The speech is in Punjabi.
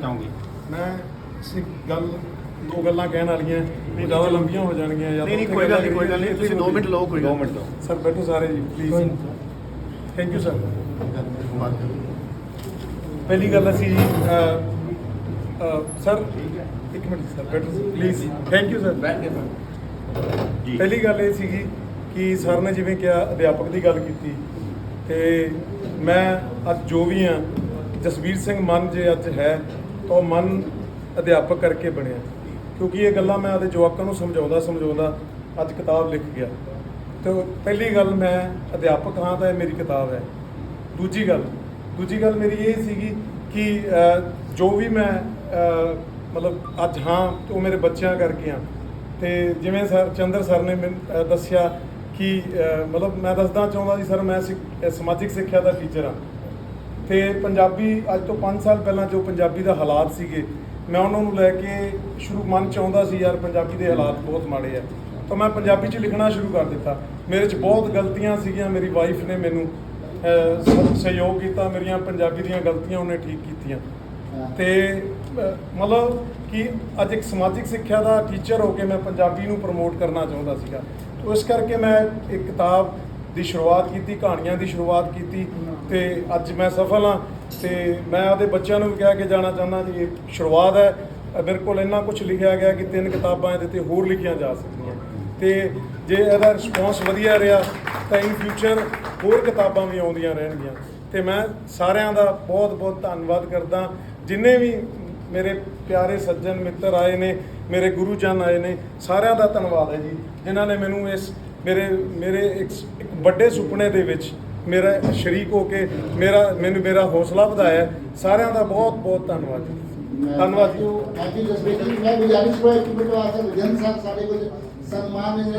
ਚਾਹੋਗੇ। ਮੈਂ ਸੀ ਗੱਲ ਦੋ ਗੱਲਾਂ ਕਹਿਣ ਵਾਲੀਆਂ ਵੀ ਜ਼ਿਆਦਾ ਲੰਬੀਆਂ ਹੋ ਜਾਣਗੀਆਂ ਜਾਂ ਨਹੀਂ ਨਹੀਂ ਕੋਈ ਗੱਲ ਨਹੀਂ ਕੋਈ ਗੱਲ ਨਹੀਂ ਤੁਸੀਂ 2 ਮਿੰਟ ਲਓ ਕੋਈ 2 ਮਿੰਟ ਲਓ। ਸਰ ਬੈਠੋ ਸਾਰੇ ਜੀ ਪਲੀਜ਼ ਥੈਂਕ ਯੂ ਸਰ ਪਹਿਲੀ ਗੱਲ ਅਸੀਂ ਜੀ ਸਰ ਇੱਕ ਮਿੰਟ ਸਰ ਬੈਠੋ ਪਲੀਜ਼ ਥੈਂਕ ਯੂ ਸਰ ਜੀ। ਪਹਿਲੀ ਗੱਲ ਇਹ ਸੀਗੀ ਕਿ ਸਰ ਨੇ ਜਿਵੇਂ ਕਿਹਾ ਅਧਿਆਪਕ ਦੀ ਗੱਲ ਕੀਤੀ ਤੇ ਮੈਂ ਅੱਜ ਜੋ ਵੀ ਹਾਂ ਜਸਵੀਰ ਸਿੰਘ ਮਨ ਜੇ ਅੱਜ ਹੈ ਉਹ ਮਨ ਅਧਿਆਪਕ ਕਰਕੇ ਬਣਿਆ। ਕਿਉਂਕਿ ਇਹ ਗੱਲਾਂ ਮੈਂ ਆਪਣੇ ਜਵਾਕਾਂ ਨੂੰ ਸਮਝਾਉਂਦਾ ਸਮਝਾਉਂਦਾ ਅੱਜ ਕਿਤਾਬ ਲਿਖ ਗਿਆ। ਤੇ ਪਹਿਲੀ ਗੱਲ ਮੈਂ ਅਧਿਆਪਕ ਹਾਂ ਤਾਂ ਇਹ ਮੇਰੀ ਕਿਤਾਬ ਹੈ। ਦੂਜੀ ਗੱਲ ਦੂਜੀ ਗੱਲ ਮੇਰੀ ਇਹ ਸੀਗੀ ਕਿ ਜੋ ਵੀ ਮੈਂ ਮਤਲਬ ਅੱਜ ਹਾਂ, ਤੇ ਉਹ ਮੇਰੇ ਬੱਚਿਆਂ ਕਰਕੇ ਹਾਂ। ਤੇ ਜਿਵੇਂ ਸਰ, ਚੰਦਰ ਸਰ ਨੇ ਮੈਨੂੰ ਦੱਸਿਆ ਕਿ ਮਤਲਬ ਮੈਂ ਦੱਸਦਾ ਚਾਹੁੰਦਾ ਜੀ ਸਰ, ਮੈਂ ਸਿੱਖ- ਸਮਾਜਿਕ ਸਿੱਖਿਆ ਦਾ ਟੀਚਰ ਹਾਂ। ਤੇ ਪੰਜਾਬੀ ਅੱਜ ਤੋਂ 5 ਸਾਲ ਪਹਿਲਾਂ ਜੋ ਪੰਜਾਬੀ ਦਾ ਹਾਲਾਤ ਸੀਗੇ ਮੈਂ ਉਹਨਾਂ ਨੂੰ ਲੈ ਕੇ ਸ਼ੁਰੂ ਮਨ ਚ ਆਉਂਦਾ ਸੀ ਯਾਰ ਪੰਜਾਬੀ ਦੇ ਹਾਲਾਤ ਬਹੁਤ ਮਾੜੇ ਆ। ਤਾਂ ਮੈਂ ਪੰਜਾਬੀ ਚ ਲਿਖਣਾ ਸ਼ੁਰੂ ਕਰ ਦਿੱਤਾ। ਮੇਰੇ ਚ ਬਹੁਤ ਗਲਤੀਆਂ ਸੀਗੀਆਂ ਮੇਰੀ ਵਾਈਫ ਨੇ ਮੈਨੂੰ ਸਹਿਯੋਗ ਕੀਤਾ ਮੇਰੀਆਂ ਪੰਜਾਬੀ ਦੀਆਂ ਗਲਤੀਆਂ ਉਹਨੇ ਠੀਕ ਕੀਤੀਆਂ। ਤੇ ਮਤਲਬ ਕਿ ਅੱਜ ਇੱਕ ਸਮਾਜਿਕ ਸਿੱਖਿਆ ਦਾ ਟੀਚਰ ਹੋ ਕੇ ਮੈਂ ਪੰਜਾਬੀ ਨੂੰ ਪ੍ਰਮੋਟ ਕਰਨਾ ਚਾਹੁੰਦਾ ਸੀਗਾ। ਤੋ ਇਸ ਕਰਕੇ ਮੈਂ ਇੱਕ ਕਿਤਾਬ ਦੀ ਸ਼ੁਰੂਆਤ ਕੀਤੀ, ਕਹਾਣੀਆਂ ਦੀ ਸ਼ੁਰੂਆਤ ਕੀਤੀ ਤੇ ਅੱਜ ਮੈਂ ਸਫਲ ਹਾਂ ਤੇ ਮੈਂ ਆਪਦੇ ਬੱਚਿਆਂ ਨੂੰ ਵੀ ਕਹਿ ਕੇ ਜਾਣਾ ਚਾਹੁੰਦਾ ਜੀ, ਇਹ ਸ਼ੁਰੂਆਤ ਹੈ। ਮੇਰੇ ਕੋਲ ਇੰਨਾ ਕੁਝ ਲਿਖਿਆ ਗਿਆ ਕਿ ਤਿੰਨ ਕਿਤਾਬਾਂ ਇਹਦੇ ਤੇ ਹੋਰ ਲਿਖੀਆਂ ਜਾ ਸਕਦੀਆਂ। ਤੇ ਜੇ ਇਹਦਾ ਰਿਸਪੌਂਸ ਵਧੀਆ ਰਿਹਾ ਤਾਂ ਇਨ ਫਿਊਚਰ ਹੋਰ ਕਿਤਾਬਾਂ ਵੀ ਆਉਂਦੀਆਂ ਰਹਿਣਗੀਆਂ। ਤੇ ਮੈਂ ਸਾਰਿਆਂ ਦਾ ਬਹੁਤ ਬਹੁਤ ਧੰਨਵਾਦ ਕਰਦਾ। ਜਿੰਨੇ ਵੀ ਮੇਰੇ ਪਿਆਰੇ ਸੱਜਣ ਮਿੱਤਰ ਆਏ ਨੇ, ਮੇਰੇ ਗੁਰੂ ਜਨ ਆਏ ਨੇ, ਸਾਰਿਆਂ ਦਾ ਧੰਨਵਾਦ ਹੈ ਜੀ। ਜਿਨ੍ਹਾਂ ਨੇ ਮੈਨੂੰ ਇਸ ਮੇਰੇ ਮੇਰੇ ਇੱਕ ਵੱਡੇ ਸੁਪਨੇ ਦੇ ਵਿੱਚ ਮੇਰਾ ਸ਼ਰੀਕ ਹੋ ਕੇ ਮੇਰਾ ਮੈਨੂੰ ਮੇਰਾ ਹੌਸਲਾ ਵਧਾਇਆ। ਸਾਰਿਆਂ ਦਾ ਬਹੁਤ ਬਹੁਤ ਧੰਨਵਾਦ ਜੀ। ਧੰਨਵਾਦ ਜੀ। ਮੈਂ ਗੁਜ਼ਾਰਿਸ਼ ਹੋਇਆ ਕਿ ਬੇਟਾ ਆਸਾ ਵਿਜਨ ਸਾਹਿਬ ਸਾਡੇ ਕੋਲ ਸਨਮਾਨ